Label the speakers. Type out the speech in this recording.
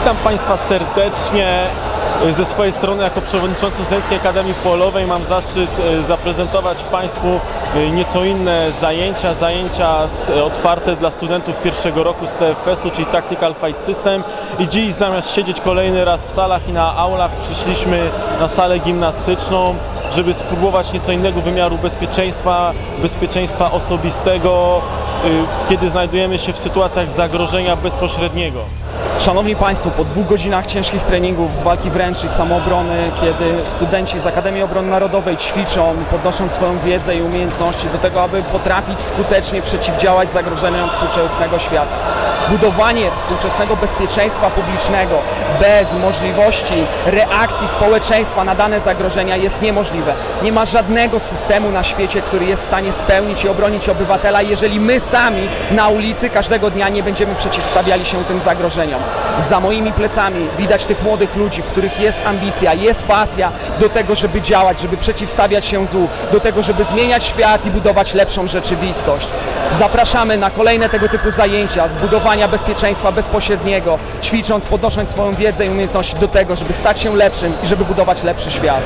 Speaker 1: Państwa serdecznie. Ze swojej strony jako przewodniczący Studenckiej Akademii Polowej mam zaszczyt e, zaprezentować Państwu e, nieco inne zajęcia, zajęcia e, otwarte dla studentów pierwszego roku z TFS-u, czyli Tactical Fight System i dziś zamiast siedzieć kolejny raz w salach i na aulach przyszliśmy na salę gimnastyczną, żeby spróbować nieco innego wymiaru bezpieczeństwa, bezpieczeństwa osobistego, kiedy znajdujemy się w sytuacjach zagrożenia bezpośredniego.
Speaker 2: Szanowni Państwo, po dwóch godzinach ciężkich treningów z walki wręcz i samoobrony, kiedy studenci z Akademii Obrony Narodowej ćwiczą, podnoszą swoją wiedzę i umiejętności do tego, aby potrafić skutecznie przeciwdziałać zagrożeniom współczesnego świata. Budowanie współczesnego bezpieczeństwa publicznego bez możliwości reakcji społeczeństwa na dane zagrożenia jest niemożliwe. Nie ma żadnego systemu na świecie, który jest w stanie spełnić i obronić obywatela, jeżeli my sami na ulicy każdego dnia nie będziemy przeciwstawiali się tym zagrożeniom. Za moimi plecami widać tych młodych ludzi, w których jest ambicja, jest pasja do tego, żeby działać, żeby przeciwstawiać się złu, do tego, żeby zmieniać świat i budować lepszą rzeczywistość. Zapraszamy na kolejne tego typu zajęcia z budowania bezpieczeństwa bezpośredniego, ćwicząc, podnosząc swoją wiedzę i umiejętności do tego, żeby stać się lepszym i żeby budować lepszy świat.